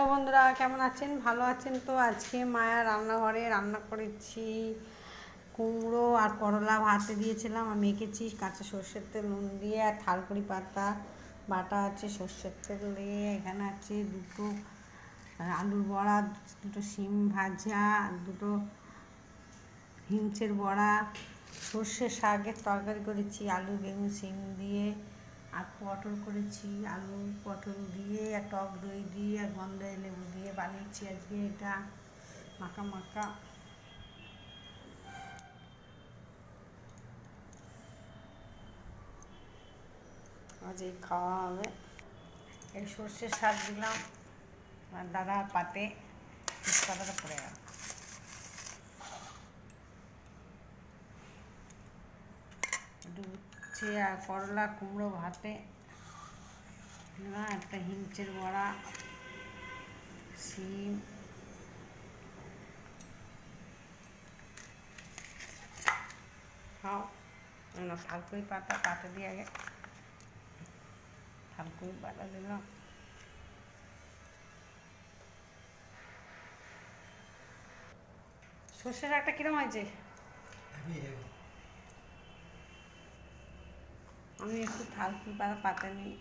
Hello বন্ধুরা, কেমন আছেন? ভালো আছেন তো? আজকে মায়া রান্নাঘরে রান্না করেছি কুমড়ো আর করলা ভাতে দিয়েছিলাম। আমি মেখেছি কাঁচা সর্ষের তেল, নুন দিয়ে, আর থালকুড়ি পাতা, বাটা আছে, সর্ষের তেল দিয়ে, এখানে আছে দুটো আলুর বড়া, দুটো শিম ভাজা, দুটো হিংচের বড়া সর্ষে শাকের তরকারি করেছি, আলু, বেগুন, শিম দিয়ে আর পটল করেছি, আলু, পটল দিয়ে, আর টক দই দিয়ে, আর গন্ধ লেবু দিয়ে বানিয়েছি আজকে এটা মাখা মাখা। আজ এই খাওয়া হবে। এই সর্ষের শাক দিলাম। আর দাদা পাতে পাতাটা পড়ে গেল একটু আর করলা, কুমড়ো ভাতে। দিলাম একটা হিংচের বড়া, শিম। খাও। না থালকুড়ি পাতা পাতা দিয়ে আগে থালকুড়ি পাতা দিলাম সর্ষে শাকটা কিরম হয়েছে? আমি একটু পাতা পাতা নিই।